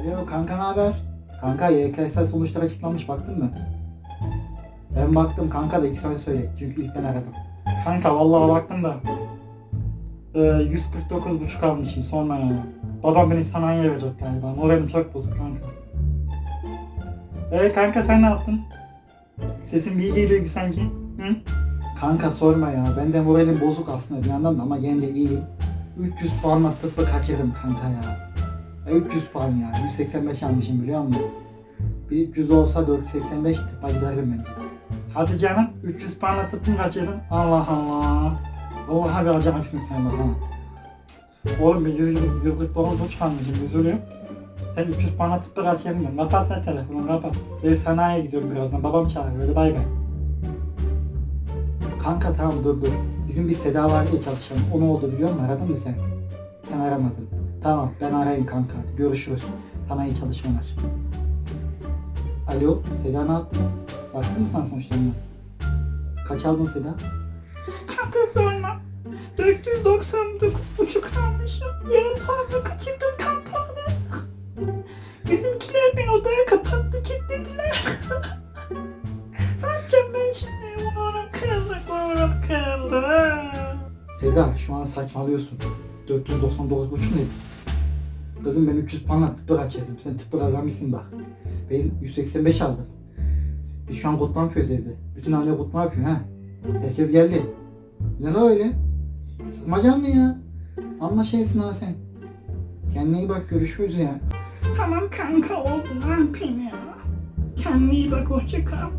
Alo kanka ne haber? Kanka YKS sonuçları açıklanmış baktın mı? Ben baktım kanka da ilk sen söyle. Çünkü ilkten aradım. Kanka vallahi baktım da e, 149.5 almışım sonra yani. Babam beni sanayiye verecek galiba. Moralim çok bozuk kanka. E kanka sen ne yaptın? Sesin bir geliyor gibi sanki. Hı? Kanka sorma ya. Ben de moralim bozuk aslında bir yandan da ama gene de iyiyim. 300 puanla tıpla kaçırırım kanka ya. Ya 300 puan ya. 185 almışım biliyor musun? Bir 300 olsa 485 tıpa giderdim ben. Hadi canım 300 puanla tıpkın kaçırdın. Allah Allah. Vallahi bir acayipsin sen bak ha. Oğlum bir 100, 149 buçuk almışım üzülüyorum. Sen 300 puanla tıpkı kaçırdın ben. Kapat sen telefonu kapat. Ben sanayiye gidiyorum birazdan. Babam çağırıyor. Hadi bay bay. Kanka tamam dur dur. Bizim bir Seda var ya çalışan. O ne oldu biliyor musun? Aradın mı sen? Sen aramadın. Tamam ben arayayım kanka. Görüşürüz. Sana iyi çalışmalar. Alo Seda ne yaptın? Baktın mı sen sonuçlarına? Kaç aldın Seda? Kanka sorma. 499 buçuk almışım. Yarım puanla kaçırdım kankamı. Bizimkiler beni odaya kapattı kilitlediler. ne yapacağım ben şimdi? Umarım kırıldı, umarım kırıldı. Seda şu an saçmalıyorsun. 499 buçuk ne? Kızım ben 300 puanla tıbbı kaçırdım. Sen tıbbı kazanmışsın bak. Ben 185 aldım. Biz şu an kutlama yapıyoruz evde. Bütün aile kutlama yapıyor ha. Herkes geldi. Ne la öyle? Sıkma canını ya. Amma şeysin ha sen. Kendine iyi bak görüşürüz ya. Tamam kanka oldu ne yapayım ya. Kendine iyi bak hoşça kal.